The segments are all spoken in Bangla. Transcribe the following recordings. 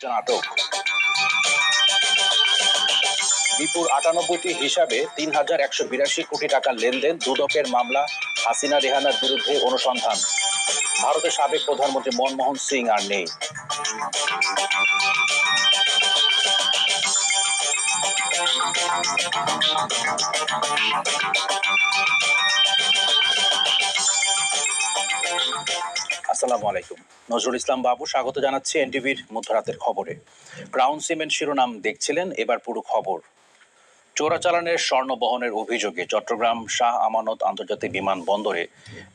জন আটক বিপুর আটানব্বইটি হিসাবে তিন হাজার একশো বিরাশি কোটি টাকার লেনদেন, দুদকের মামলা, হাসিনা রেহানার বিরুদ্ধে অনুসন্ধান। ভারতের সাবেক প্রধানমন্ত্রী মনমোহন সিং আর নেই। আসসালামু আলাইকুম। নজরুল ইসলাম বাবু, স্বাগত জানাচ্ছি এনটিভির মধ্যরাতের খবরে। ক্রাউন সিমেন্ট শিরোনাম দেখছিলেন, এবার পুরো খবর। চোরাচালানের স্বর্ণ বহনের অভিযোগে চট্টগ্রাম শাহ আমানত আন্তর্জাতিক বিমানবন্দরে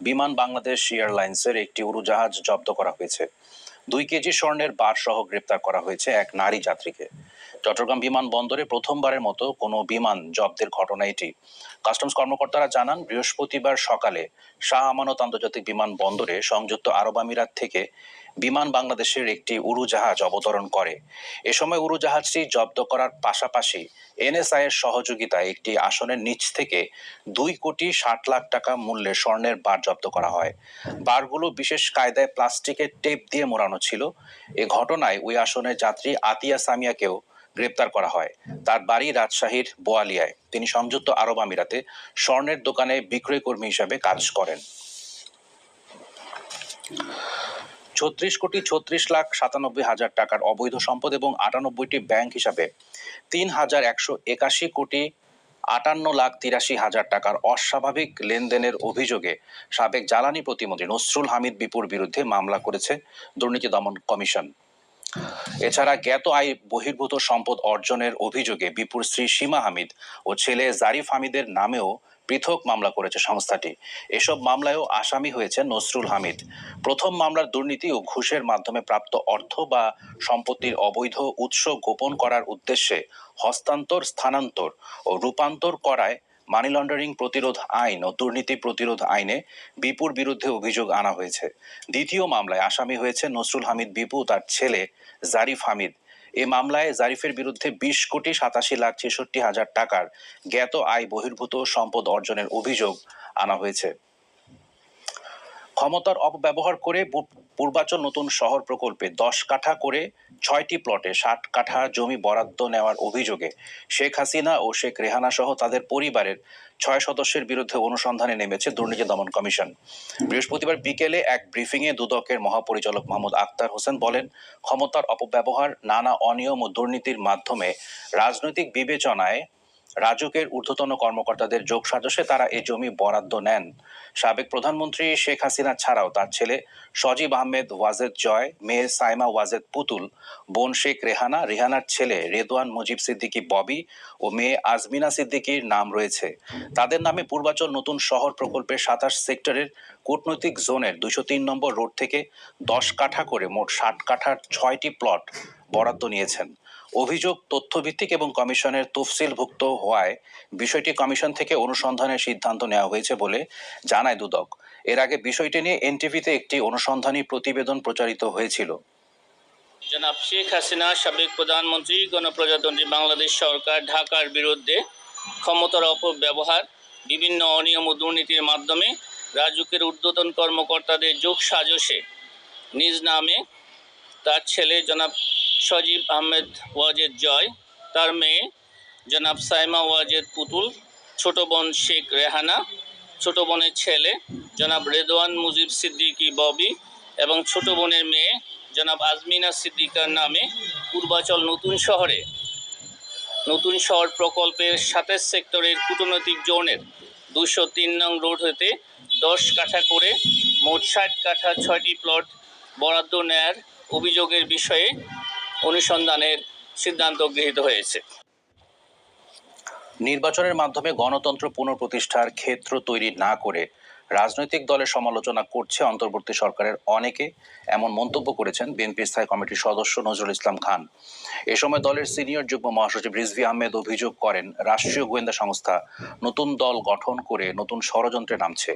বিমান বাংলাদেশ এয়ারলাইন্সের একটি উড়োজাহাজ জব্দ করা হয়েছে। দুই কেজি স্বর্ণের বার সহ গ্রেপ্তার করা হয়েছে এক নারী যাত্রীকে। চট্টগ্রাম বিমানবন্দরে প্রথমবারের মতো কোনো বিমান জব্দের ঘটনা এটি। কাস্টমস কর্মকর্তারা জানান, বৃহস্পতিবার সকালে শাহ আমানত আন্তর্জাতিক বিমানবন্দরে সংযুক্ত আরব আমিরাত থেকে বিমান বাংলাদেশের একটি উড়োজাহাজ অবতরণ করে। এ সময় উড়োজাহাজটি জব্দ করার পাশাপাশি এনএসআই এর সহযোগিতায় একটি আসনের নিচ থেকে দুই কোটি ষাট লাখ টাকা মূল্যের স্বর্ণের বার জব্দ করা হয়। বারগুলো বিশেষ কায়দায় প্লাস্টিকের টেপ দিয়ে মোড়ানো ছিল। এ ঘটনায় ওই আসনের যাত্রী আতিয়া সামিয়াকেও গ্রেপ্তার করা হয়। তার বাড়ি রাজশাহীর বোয়ালিয়ায়। তিনি সংযুক্ত আরব আমিরাতে স্বর্ণের দোকানে বিক্রয় কর্মী হিসাবে কাজ করেন। ছত্রিশ কোটি ছত্রিশ লাখ সাতানব্বই হাজার টাকার অবৈধ সম্পদ এবং আটানব্বইটি ব্যাংক হিসাবে তিন হাজার একশো একাশি কোটি আটান্ন লাখ তিরাশি হাজার টাকার অস্বাভাবিক লেনদেনের অভিযোগে সাবেক জ্বালানি প্রতিমন্ত্রী নসরুল হামিদ বিপুর বিরুদ্ধে মামলা করেছে দুর্নীতি দমন কমিশন। এছাড়া জ্ঞাত আয় বহির্ভূত সম্পদ অর্জনের অভিযোগে বিপুর স্ত্রী সীমা হামিদ ও ছেলে জারিফ হামিদের নামেও পৃথক মামলা করেছে সংস্থাটি। এসব মামলায়ও আসামি হয়েছে নসরুল হামিদ। প্রথম মামলার দুর্নীতি ও ঘুষের মাধ্যমে প্রাপ্ত অর্থ বা সম্পত্তির অবৈধ উৎস গোপন করার উদ্দেশ্যে হস্তান্তর, স্থানান্তর ও রূপান্তর করায় মানি লন্ডারিং প্রতিরোধ আইন ও দুর্নীতি প্রতিরোধ আইনে বিপুর বিরুদ্ধে অভিযোগ আনা হয়েছে। দ্বিতীয় মামলায় আসামি হয়েছে নসরুল হামিদ বিপু, তার ছেলে জারিফ হামিদ। এ মামলায় জারিফের বিরুদ্ধে বিশ কোটি সাতাশি লাখ ছেষট্টি হাজার টাকার জ্ঞাত আয় বহির্ভূত সম্পদ অর্জনের অভিযোগ আনা হয়েছে। ক্ষমতার অপব্যবহার করে পূর্বাচল নতুন শহর প্রকল্পে দশ কাঠা করে ছয়টি প্লটে ষাট কাঠা জমি বরাদ্দ নেওয়ার অভিযোগে শেখ হাসিনা ও শেখ রেহানা সহ তাদের পরিবারের ছয় সদস্যের বিরুদ্ধে অনুসন্ধানে নেমেছে দুর্নীতি দমন কমিশন। বৃহস্পতিবার বিকেলে এক ব্রিফিংয়ে দুদকের মহাপরিচালক মোহাম্মদ আক্তার হোসেন বলেন, ক্ষমতার অপব্যবহার নানা অনিয়ম ও দুর্নীতির মাধ্যমে রাজনৈতিক বিবেচনায় রাজুকের ঊর্ধ্বতন কর্মকর্তাদের যোগ সাজসে তারা এই জমি বরাদ্দ নেন। সাবেক প্রধানমন্ত্রী শেখ হাসিনা ছাড়াও তার ছেলে সজীব আহমেদ ওয়াজেদ জয়, মেয়ে সাইমা ওয়াজেদ পুতুল, বোন শেখ রেহানা, রেহানার ছেলে রেদওয়ান মুজিব সিদ্দিকী ববি ও মেয়ে আজমিনা সিদ্দিকীর নাম রয়েছে। তাদের নামে পূর্বাচল নতুন শহর প্রকল্পের সাতাশ সেক্টরের কূটনৈতিক জোনের দুশো তিন নম্বর রোড থেকে দশ কাঠা করে মোট ষাট কাঠার ছয়টি প্লট বরাদ্দ নিয়েছেন। অভিযোগ তথ্যভিত্তিক এবং কমিশনের তফসিলভুক্ত হওয়ায় বিষয়টি কমিশন থেকে অনুসন্ধানের সিদ্ধান্ত নেওয়া হয়েছে বলে জানায় দুদক। এর আগে বিষয়টি নিয়ে এনটিভিতে একটি অনুসন্ধানী প্রতিবেদন প্রচারিত হয়েছিল। জনাব শেখ হাসিনা, সাবেক প্রধানমন্ত্রী, গণপ্রজাতন্ত্রী বাংলাদেশ সরকার ঢাকার বিরুদ্ধে ক্ষমতার অপব্যবহার, বিভিন্ন অনিয়ম ও দুর্নীতির মাধ্যমে রাজুকের ঊর্ধ্বতন কর্মকর্তাদের যোগ সাজসে নিজ নামে তার ছেলে জনাব সজীব আহমেদ ওয়াজেদ জয়, তার মেয়ে জনাব সাইমা ওয়াজেদ পুতুল, ছোট বোন শেখ রেহানা, ছোট বোনের ছেলে জনাব রেদওয়ান মুজিব সিদ্দিকী ববি এবং ছোট বোনের মেয়ে জনাব আজমিনা সিদ্দিকার নামে পূর্বাচল নতুন শহরে। নতুন শহর প্রকল্পের সাতাশ সেক্টরের কূটনৈতিক জোনের দুশো তিন নং রোড হতে দশ কাঠা করে মোট ষাট কাঠা ছয়টি প্লট বরাদ্দ নেয়ার অভিযোগের বিষয়ে অনুসন্ধানের সিদ্ধান্ত গৃহীত হয়েছে। নির্বাচনের মাধ্যমে গণতন্ত্র পুনঃপ্রতিষ্ঠার ক্ষেত্র তৈরি না করে রাজনৈতিক দলের সমালোচনা করছে অন্তর্বর্তী সরকারের অনেকে, এমন মন্তব্য করেছেন বিএনপি স্থায়ী কমিটির সদস্য নজরুল ইসলাম খান। এ সময় দলের সিনিয়র যুগ্ম মহাসচিব রিজভি আহমেদ অভিযোগ করেন, রাষ্ট্রীয় গোয়েন্দা সংস্থা নতুন দল গঠন করে নতুন ষড়যন্ত্রে নামছে।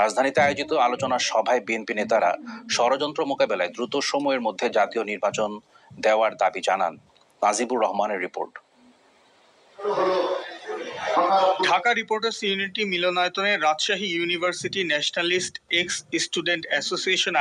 রাজধানীতে আয়োজিত আলোচনা সভায় বিএনপি নেতারা ষড়যন্ত্র মোকাবেলায় দ্রুত সময়ের মধ্যে জাতীয় নির্বাচন দেওয়ার দাবি জানান। নাজিবুর রহমানের রিপোর্ট। ঢাকা রিপোর্টার্স ইউনিটি মিলনায়তনে Rajshahi university nationalist ex student association